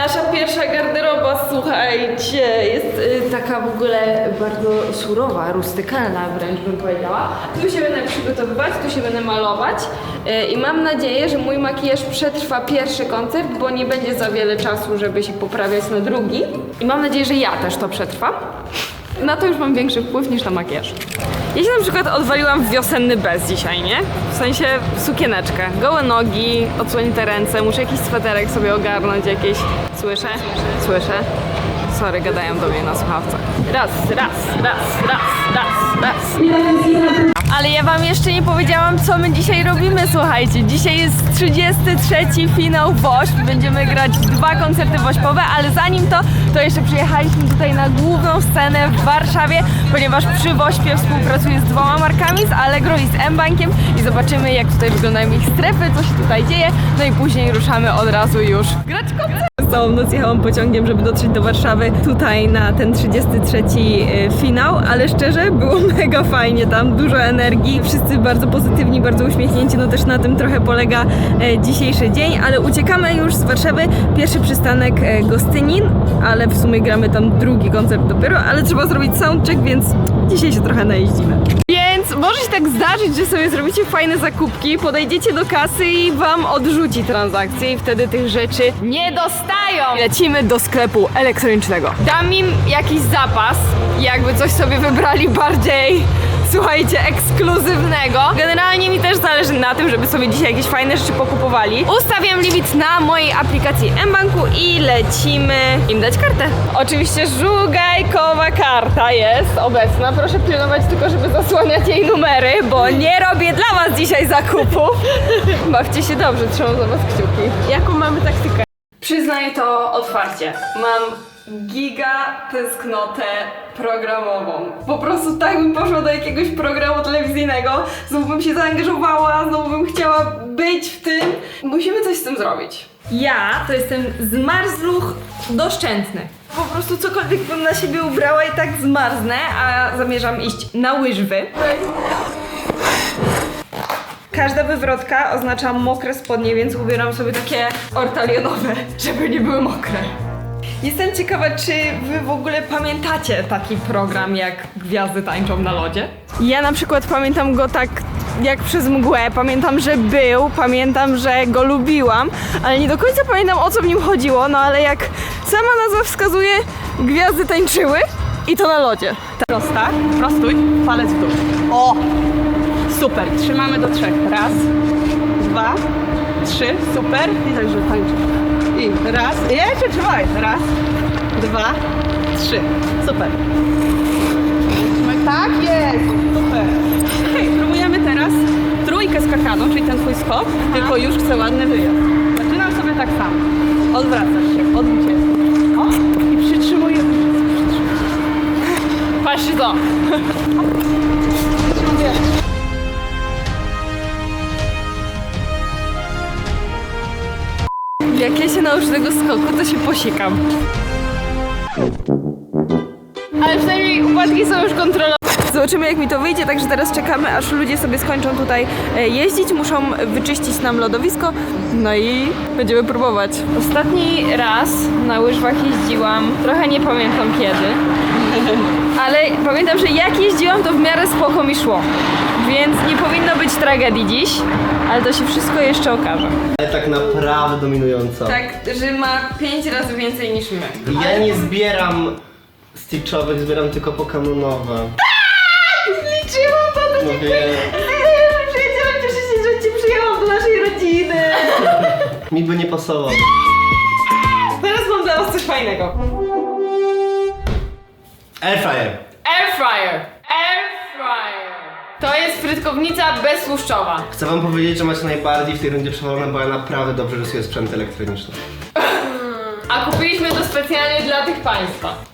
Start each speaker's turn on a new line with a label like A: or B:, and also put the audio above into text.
A: Nasza pierwsza garderoba, słuchajcie, jest y, taka w ogóle bardzo surowa, rustykalna wręcz bym powiedziała. Tu się będę przygotowywać, tu się będę malować y, i mam nadzieję, że mój makijaż przetrwa pierwszy koncert, bo nie będzie za wiele czasu, żeby się poprawiać na drugi. I mam nadzieję, że ja też to przetrwam. Na to już mam większy wpływ niż na makijaż. Ja się na przykład odwaliłam w wiosenny bez dzisiaj, nie? W sensie sukieneczkę. Gołe nogi, odsłonięte ręce, muszę jakiś sweterek sobie ogarnąć jakieś. Słyszę? Słyszę. Sorry, gadają do mnie na słuchawcach. Raz, raz, raz, raz, raz, raz. Ale ja wam jeszcze nie powiedziałam, co my dzisiaj robimy, słuchajcie. Dzisiaj jest 33 finał WOŚP. Będziemy grać dwa koncerty WOŚPowe, ale zanim to, to jeszcze przyjechaliśmy tutaj na główną scenę w Warszawie, ponieważ przy WOŚPie współpracuję z dwoma markami, z Allegro i z M-Bankiem i zobaczymy, jak tutaj wyglądają ich strefy, co się tutaj dzieje. No i później ruszamy od razu już grać koncert. Całą noc jechałam pociągiem, żeby dotrzeć do Warszawy tutaj na ten 33 y, finał, ale szczerze było mega fajnie tam, dużo energii, wszyscy bardzo pozytywni, bardzo uśmiechnięci, no też na tym trochę polega e, dzisiejszy dzień, ale uciekamy już z Warszawy, pierwszy przystanek e, Gostynin, ale w sumie gramy tam drugi koncert dopiero, ale trzeba zrobić soundcheck, więc dzisiaj się trochę najeździmy. Może się tak zdarzyć, że sobie zrobicie fajne zakupki, podejdziecie do kasy i wam odrzuci transakcję i wtedy tych rzeczy nie dostają. Lecimy do sklepu elektronicznego. Dam im jakiś zapas, jakby coś sobie wybrali bardziej słuchajcie, ekskluzywnego. Generalnie mi też zależy na tym, żeby sobie dzisiaj jakieś fajne rzeczy pokupowali. Ustawiam limit na mojej aplikacji mBanku i lecimy im dać kartę. Oczywiście żugajkowa karta jest obecna. Proszę pilnować tylko, żeby zasłaniać jej numery, bo nie robię dla was dzisiaj zakupów. Bawcie się dobrze, trzymam za was kciuki. Jaką mamy taktykę? Przyznaję to otwarcie. Mam giga tęsknotę programową. Po prostu tak bym poszła do jakiegoś programu telewizyjnego, znowu bym się zaangażowała, znowu bym chciała być w tym. Musimy coś z tym zrobić. Ja to jestem zmarzluch doszczętny. Po prostu cokolwiek bym na siebie ubrała i tak zmarznę, a zamierzam iść na łyżwy. Każda wywrotka oznacza mokre spodnie, więc ubieram sobie takie ortalionowe, żeby nie były mokre. Jestem ciekawa, czy wy w ogóle pamiętacie taki program jak Gwiazdy tańczą na lodzie? Ja na przykład pamiętam go tak jak przez mgłę, pamiętam, że był, pamiętam, że go lubiłam, ale nie do końca pamiętam o co w nim chodziło, no ale jak sama nazwa wskazuje, gwiazdy tańczyły i to na lodzie.
B: Prosta, prostuj, palec w dół. O! Super, trzymamy do trzech. Raz, dwa, trzy, super. I także tańczy. I raz, jeszcze trzymaj. Raz, dwa, trzy. Super. Tak jest, super. Okej, próbujemy teraz trójkę skakaną, czyli ten twój skok, tylko już chcę ładny wyjazd. Zaczynam sobie tak samo. Odwracasz się, odwróć się. O, i przytrzymujemy.
A: Patrzcie to! Jak ja się nauczę tego skoku, to się posikam. Ale przynajmniej upadki są już kontrolowane. Zobaczymy jak mi to wyjdzie, także teraz czekamy aż ludzie sobie skończą tutaj e, jeździć, muszą wyczyścić nam lodowisko, no i będziemy próbować. Ostatni raz na łyżwach jeździłam, trochę nie pamiętam kiedy, ale pamiętam, że jak jeździłam to w miarę spoko mi szło, więc nie powinno być tragedii dziś, ale to się wszystko jeszcze okaże.
C: Ale tak naprawdę dominująco.
A: Tak, że ma 5 razy więcej niż my.
C: Ja nie zbieram stitchowych, zbieram tylko pokanonowe.
A: Liczyłam to, to
C: No
A: dziękuję.
C: wiem.
A: Przyjaciele, cieszę się, że cię przyjęłam do naszej rodziny.
C: Mi by nie pasował.
A: Teraz mam dla was coś fajnego.
C: Airfryer.
A: Air fryer. Air fryer. Frytkownica beztłuszczowa.
C: Chcę wam powiedzieć, że macie najbardziej w tej rundzie przewalone, bo ja naprawdę dobrze rysuję sprzęt elektroniczny.
A: A kupiliśmy to specjalnie dla tych państwa.